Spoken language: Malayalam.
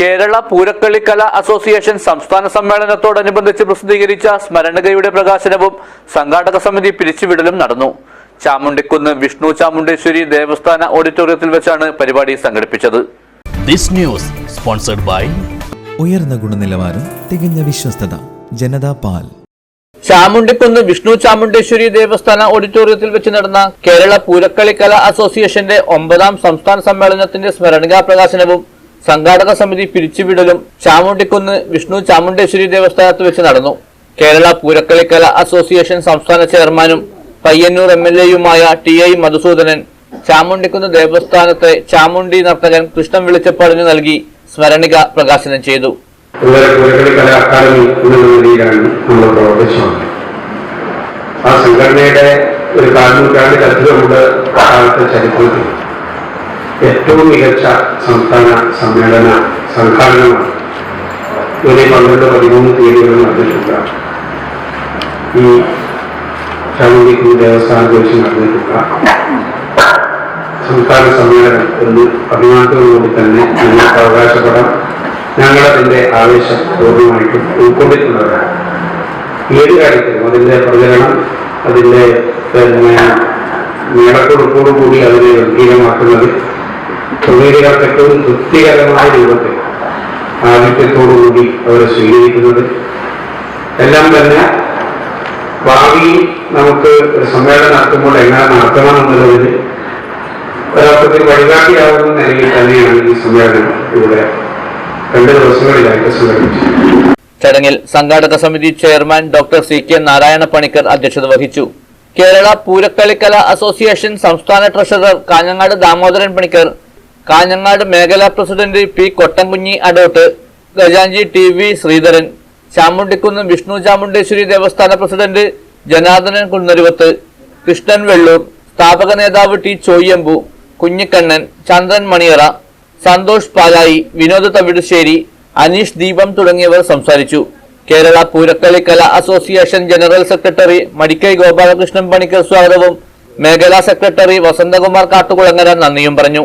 കേരള പൂരക്കളി കലാ അസോസിയേഷൻ സംസ്ഥാന സമ്മേളനത്തോടനുബന്ധിച്ച് പ്രസിദ്ധീകരിച്ച സ്മരണകയുടെ പ്രകാശനവും സംഘാടക സമിതി പിരിച്ചുവിടലും നടന്നു. ചാമുണ്ടിക്കുന്ന് വിഷ്ണു ചാമുണ്ടേശ്വരി ദേവസ്ഥാന ഓഡിറ്റോറിയത്തിൽ വെച്ചാണ് പരിപാടി സംഘടിപ്പിച്ചത്. ദിസ് ന്യൂസ് സ്പോൺസർഡ് ബൈ ഉയർന്ന ഗുണനിലവാരം തികഞ്ഞ വിശ്വസ്തത ജനതാ പാൽ. ചാമുണ്ടിക്കുന്ന് വിഷ്ണു ചാമുണ്ടേശ്വരി ദേവസ്ഥാന ഓഡിറ്റോറിയത്തിൽ വെച്ച് നടന്ന കേരള പൂരക്കളി കലാ അസോസിയേഷന്റെ ഒമ്പതാം സംസ്ഥാന സമ്മേളനത്തിന്റെ സ്മരണികാ പ്രകാശനവും സംഘാടക സമിതി പിരിച്ചുവിടലും ചാമുണ്ടിക്കുന്ന് വിഷ്ണു ചാമുണ്ടേശ്വരി ദേവസ്ഥാനത്ത് വെച്ച് നടന്നു. കേരള പൂരക്കളി കല അസോസിയേഷൻ സംസ്ഥാന ചെയർമാനും പയ്യന്നൂർ എം എൽ എയുമായ ടി ഐ മധുസൂദനൻ ചാമുണ്ടിക്കുന്ന് ദേവസ്ഥാനത്തെ ചാമുണ്ടി നർത്തകൻ കൃഷ്ണൻ വെളിച്ചപ്പാടിന് നൽകി സ്മരണിക പ്രകാശനം ചെയ്തു. ആ സംഘടനയുടെ ഒരു കാൽനൂറ്റാണ്ടിലധികമുള്ള കാലത്തെ ചരിത്രത്തിൽ ഏറ്റവും മികച്ച സംസ്ഥാന സമ്മേളന സംഘാടനമാണ്. ഇവരെ പന്ത്രണ്ട് പതിമൂന്ന് തീയതികൾ നടന്നിട്ടുണ്ട്. ഈ ചാമുണ്ടിക്കുന്ന് ദേവസ്ഥാന അധ്യക്ഷൻ നടന്നിട്ടുണ്ട്. സംസ്ഥാന സമ്മേളനം എന്ന് അഭിമാനത്തോടുകൂടി തന്നെ ഞങ്ങൾക്ക് അവകാശപ്പെടാം. ഞങ്ങളതിന്റെ ആവേശം പൂർണമായിട്ടും ഉൾക്കൊണ്ടിട്ടുള്ളവരാണ് ഏത് കാര്യത്തിലും അതിന്റെ പ്രചരണം അതിന്റെ പിന്നെ അതിനെ ഗംഭീരമാക്കുന്നത് ഏറ്റവും തൃപ്തികരമായ രൂപത്തിൽ ആധിക്യത്തോടുകൂടി അവരെ സ്വീകരിക്കുന്നത്. എല്ലാം തന്നെ ഭാവി നമുക്ക് ഒരു സമ്മേളനം നടത്തുമ്പോൾ എങ്ങനെ നടത്തണം എന്നുള്ളതിന് ഒരർത്ഥത്തിൽ വഴികാട്ടിയാവുന്ന നിലയിൽ തന്നെയാണ് ഈ സമ്മേളനം ഇവിടെ രണ്ട് ദിവസങ്ങളിലായിട്ട് സംഘടിപ്പിച്ചത് ചടങ്ങിൽ സംഘാടക സമിതി chairman doctor C K Narayana Panicker അധ്യക്ഷത വഹിച്ചു. കേരള പൂരക്കളിക്കല അസോസിയേഷൻ സംസ്ഥാന ട്രഷറർ കാഞ്ഞങ്ങാട് ദാമോദരൻ പണിക്കർ കാഞ്ഞങ്ങാട് മേഖലാ പ്രസിഡന്റ് പി കൊട്ടംകുഞ്ഞി അഡോട്ട് ഖജാൻജി ടി വി ശ്രീധരൻ ചാമുണ്ടിക്കുന്ന് വിഷ്ണു ചാമുണ്ടേശ്വരി ദേവസ്ഥാന പ്രസിഡന്റ് ജനാർദ്ദനൻ കുന്നരുവത്ത് കൃഷ്ണൻ വെള്ളൂർ സ്ഥാപക നേതാവ് ടി ചോയ്യമ്പു കുഞ്ഞിക്കണ്ണൻ ചന്ദ്രൻ മണിയറ സന്തോഷ് പാലായി വിനോദ് തവിടുശ്ശേരി അനീഷ് ദീപം തുടങ്ങിയവർ സംസാരിച്ചു. Kerala Poorakkali Kala association general secretary Madikkai Gopalakrishnan Panicker സ്വാഗതവും മേഖലാ സെക്രട്ടറി വസന്തകുമാർ കാട്ടുകുളങ്ങര നന്ദിയും പറഞ്ഞു.